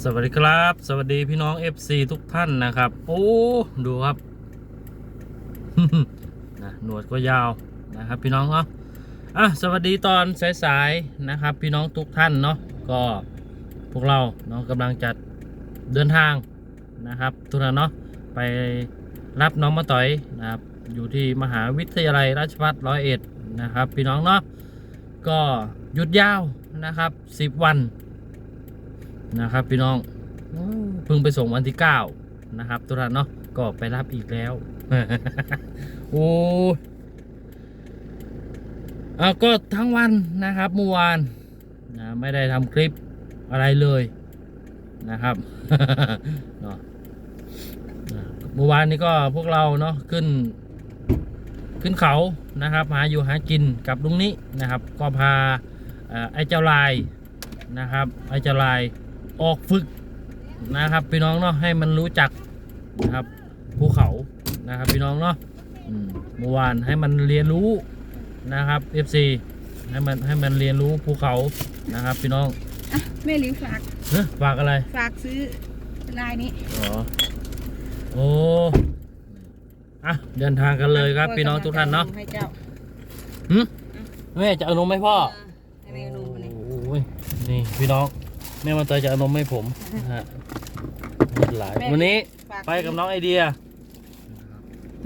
สวัสดีครับ สวัสดีพี่น้อง FC ทุกท่านนะครับ โอ้ ดูครับนะหนวดก็ยาวนะครับ พี่น้องเนาะอะสวัสดีตอนสายๆนะครับ พี่น้องทุกท่านเนาะก็พวกเราเนาะกำลังจะเดินทางนะครับทุกท่านเนาะไปรับน้องมาต่อยนะครับ อยู่ที่มหาวิทยาลัยราชภัฏร้อยเอ็ดนะครับ พี่น้องเนาะก็หยุดยาวนะครับ 10 วัน นะครับพี่น้องเพิ่งไปส่งวันที่9นะครับทุกท่านเนาะก็ไปรับอีกแล้ว โอ้ยอะก็ทั้งวันนะครับเมื่อวานนะไม่ได้ทำคลิปอะไรเลยนะครับเนาะเมื่อวานนี้ก็พวกเราเนาะขึ้น ขึ้นเขานะครับหาอยู่หากินกับลุงนี้นะครับ ก็พาไอ้เจ้าลายนะครับ ไอ้เจ้าลาย ออกฝึกนะครับพี่น้องเนาะให้มันรู้จักนะครับภูเขานะครับพี่น้องเนาะอืมเมื่อวานให้มันเรียนรู้นะครับ FC ให้มันให้มันเรียนรู้ภูเขานะครับ พี่น้องอะแม่หลิวฝาก เฮ้ยฝากอะไรฝากซื้อลายนี้ อ๋อโอ้อะเดินทางกันเลยครับ พี่น้องทุกท่านเนาะให้เจ้าหึแม่จะเอานมไหมพ่อเให้แม่ดูมานี่โอ้ยนี่พี่น้อง แม่มาเตยจะเอานมให้ผมนะฮะไม่เป็นไรวันนี้ฝากไปกับน้องไอเดีย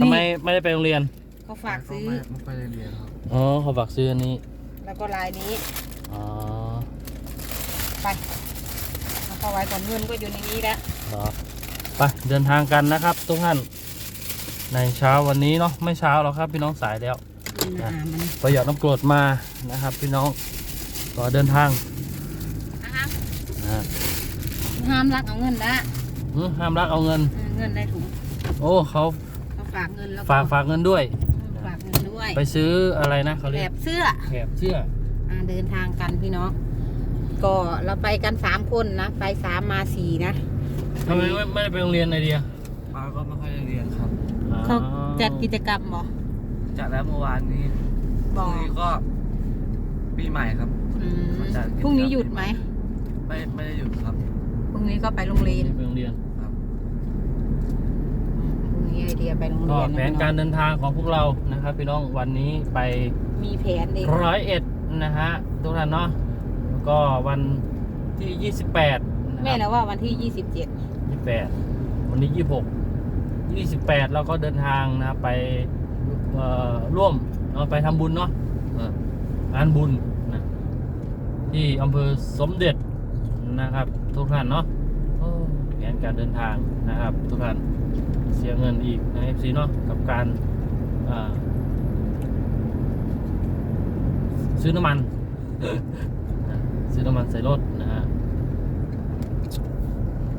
ทำไมไม่ได้ไปโรงเรียนเขาฝากซื้อ ไม่ไม่ค่อยได้เรียนครับอ๋อเขาฝากซื้ออันนี้แล้วก็ลายนี้อ๋อไปเอาเข้าไว้ก่อนเงินก็อยู่ในนี้แล้วครับไปเดินทางกันนะครับทุกท่านในเช้าวันนี้เนาะไม่เช้าหรอกครับพี่น้องสายแล้ว อ่ามันประหยัดน้ำกรดมานะครับ พี่น้องก็เดินทางนะคะ นะฮะห้ามรักเอาเงินละอืมห้ามรักเอาเงิน เออเงินในถุงโอ้เขาเขาฝากเงินแล้วฝากฝากเงินด้วย ฝากเงินด้วยไปซื้ออะไรนะเขาแถเรียกบเสื้อแถบเสื้ออ่าเดินทางกันพี่น้อง ก็เราไปกันสามคนนะ ไปสามมาสี่นะ ทำไมไม่ไม่ได้ไปโรงเรียนไอเดียป้าก็ไม่ค่อยได้เรียนครับ เขาจัดกิจกรรมบ่จัดแล้วเมื่อวานนี้พบรุ่องกนี้ก็ปีใหม่ครับ อืมเขาจัดกิจกรรม พรุ่งนี้หยุดไหม ไม่ไม่ได้หยุดครับพรุ่งนี้ก็ไปโรงเรียนไม่ได้ไปโรงเรียนครับพรุ่งนี้ไอเดียไปโรงก็เรียนแผนการเดินทางของพวกเรานะครับ พี่น้องวันนี้ไปมีแผนเองร้อยเอ็ดนะฮะทุกท่านเนาะแล้วก็วันที่ 28นะแม่ครัแล้วว่าวันที่ยี่สิบเจ็ด28 วันนี้ 26 28 เราก็เดินทางนะไปเอ่อร่วมเราไปทำบุญเนาะเอองานบุญนะที่อำเภอสมเด็จ นะครับ ทุกท่านเนาะโอ้แผนการเดินทางนะครับ ทุกท่านเสียเงินอีกนะ FC เนาะกับการอ่าซื้อน้ำมันนะซื้อน้ำมันใส่รถนะฮะ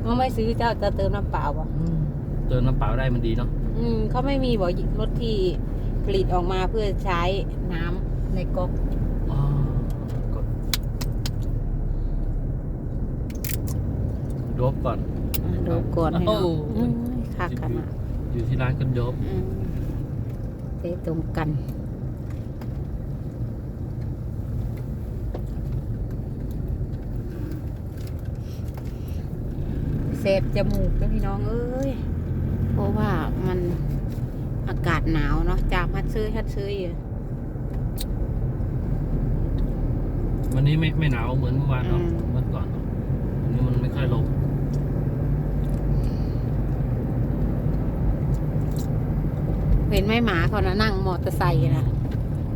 เขาไม่ซื้อเจ้าจะเติมน้ำเปล่าบ่อืมเติมน้ำเปล่าได้มันดีเนาะอืมเขาไม่มีบอกรถที่ผลิตออกมาเพื่อใช้น้ำในก๊อกอ๋อก็ โดบก่อน อะดูก่อนให้โอ้เนาะอืมคักขนาดอยู่ที่ร้านกันโดบอืมเตะตรงกันเสพจมูกนะพี่น้องเอ้ย เพราะว่ามันอากาศหนาวเนาะจามฮัดซื้อฮัดซื้ออยู่วันนี้ไม่ไม่หนาวเหมือนเมื่อวานเนาะอืมวันก่อนเนาะวันนี้มันไม่ค่อยลง เห็นไหมหมาเขานะนั่งมอเตอร์ไซค์นะ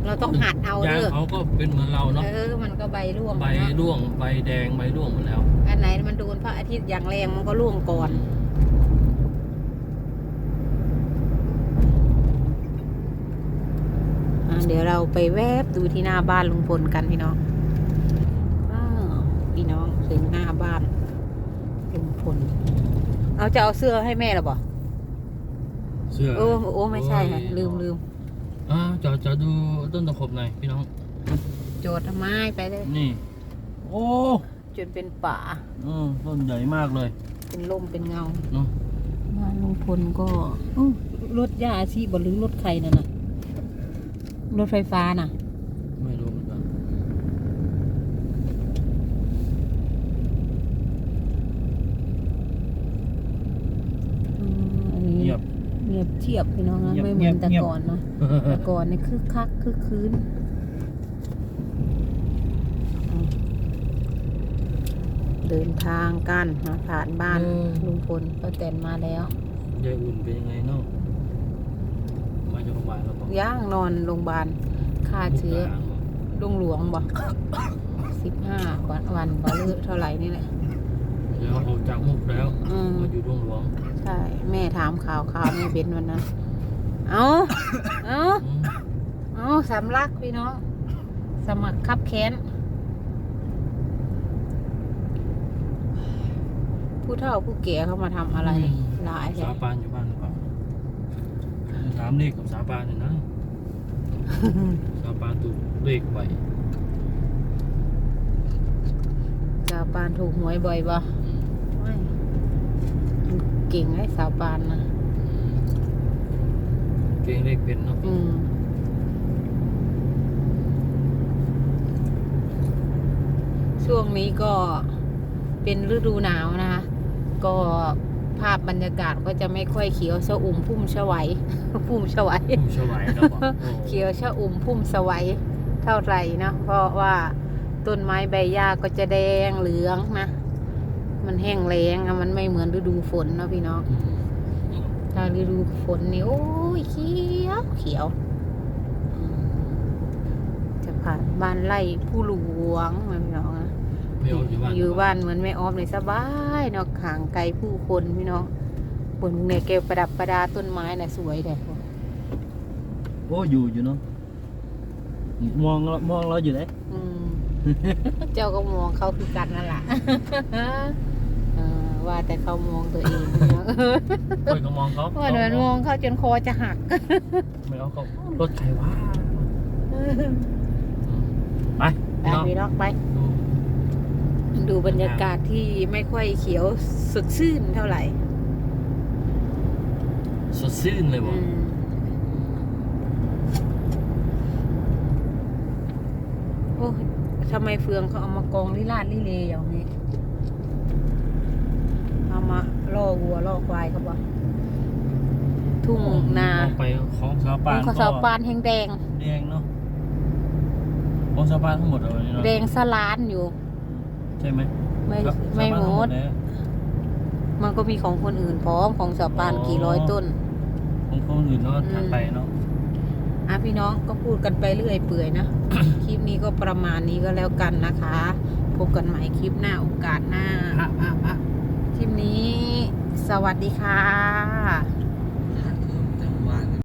เราต้องหัดเอายางเด้อเขาก็เป็นเหมือนเราเนาะเออ มันก็ใบร่วงใบเนาะร่วงใบแดงใบร่วงหมดแล้วอันไหนมันโดนพระอาทิตย์อย่างแรงมันก็ร่วงก่อนอะเดี๋ยวเราไปแวบดูที่หน้าบ้านลุงพลกันพี่น้องอ้าวพี่น้องถึงหน้าบ้านลุงพลเอาจะเอาเสื้อให้แม่หรอบ่ เสื้อโอ้โอ้ไม่ใช่ค่ะลืมลืมอ่าจะจะดูต้นตะขบหน่อยพี่น้อง โจทย์ทำไมไปเลย นี่ โอ้จนเป็นป่าอืมต้นใหญ่มากเลยเป็นลมเป็นเงาเนาะบ้านลุงพลก็อู้รถยาอาชีพหรือรถใครนั่นน่ะรถไฟฟ้าน่ะ ไม่รู้เหมือนกัน อ อ เทียบพี่น้องนะเงียบไม่เหมือนเงียบแต่เงียบก่อนเนาะแต่ก่อนนี่คึกคักคึกคืนอืมเดินทางกันมาผ่านบ้านอืมลุงพลป้าแตนมาแล้วยายอุ่นเป็นยังไงเนาะมาจากโรงพยาบาลแล้วบอกย่างนอนโรงพยาบาลฆ่าเชื้อมุกดาหารบอกลุงหลวงบอกสิบห้าวันวันบอลือเท่าไหร่นี่แหละเดี๋ยวออกจากมุกแล้วอืมมาอยู่ดวงหลวง ใช่ แม่ถามข่าวข่าวแม่เบนวันนั้น เอาเอาอืมเอาสำลักพี่น้อง สมัครคับแค้น ผู้เฒ่าผู้แก่เขามาทำอะไร หลายแท้สาปานอยู่บ้านหรือเปล่าถามเลขกับสาปานเนี่อยนะ สาปานถูกเลขไว้สาวปานถูกหวยบ่อยบ่อืมไม่มัน เก่งไอ้สาวปานนะเก่งเลขเป็นเนาะอืมช่วงนี้ก็เป็นฤดูหนาวนะคะ ก็ภาพบรรยากาศก็จะไม่ค่อยเขียวชะอุ่มพุ่มชะไหวพุ่มชะไหวผมชวายแล้วบอกโอ้เขียวชะอุ่มพุ่มสวัยเท่าไหร่นะเพราะว่าต้นไม้ใบหญ้าก็จะแดงเหลืองนะ มันแห้งแล้งอะมันไม่เหมือนฤดูฝนเนาะพี่น้องอืมถ้าฤดูฝนนี่โอ้ยเขียวเขียวอืมจะผ่านบ้านไร่ผู้หลวงนะพี่น้องนะไม่เอาอยู่บ้านอยู่บ้านเหมือนแม่ออฟเลยสบายเนาะห่างไกลผู้คนพี่น้องบนเนี่ยแกประดับประดาต้นไม้น่ะสวยเลยโอ้อยู่อยู่เนาะมองเรามองเราอยู่เลยอืมเจ้าก็มองเขาคือกันนั่นแหละเออ ว่าแต่เขามองตัวเองนะคอยก็มองเขาว่าเหมือนมองเขาจนคอจะหักไม่เอาเขารถใครวะไปไปพี่น้องพี่น้องไปดูบรรยากาศที่ไม่ค่อยเขียวสดชื่นเท่าไหร่ สดชื่นเลยบออืกมโอ้ยทำไมเฟืองเขาเอามากองลิลาดลิเลอย่างนี้เอามา ล่อวัวล่อควายเขาบอกทุ่งนาออกไปของสาวปานของสาวปานแห้งแดงแดงเนาะของสาวปานทั้งหมดเลยเนาะแดงสลานอยู่ ใช่ไหมไม่ครับไม่สาวหมปานทั้งดเลยมันก็มีของคนอื่นพร้อมของสาวปานอ๋อกี่ร้อยต้น ของคนอื่นเนาะอืมถัดไปเนาะอะพี่น้องก็พูดกันไปเรื่อยเปื่อยนะคลิปนี้ก็ประมาณนี้ก็แล้วกันนะคะ พบกันใหม่คลิปหน้าโอกาสหน้า คลิปนี้ สวัสดีค่ะ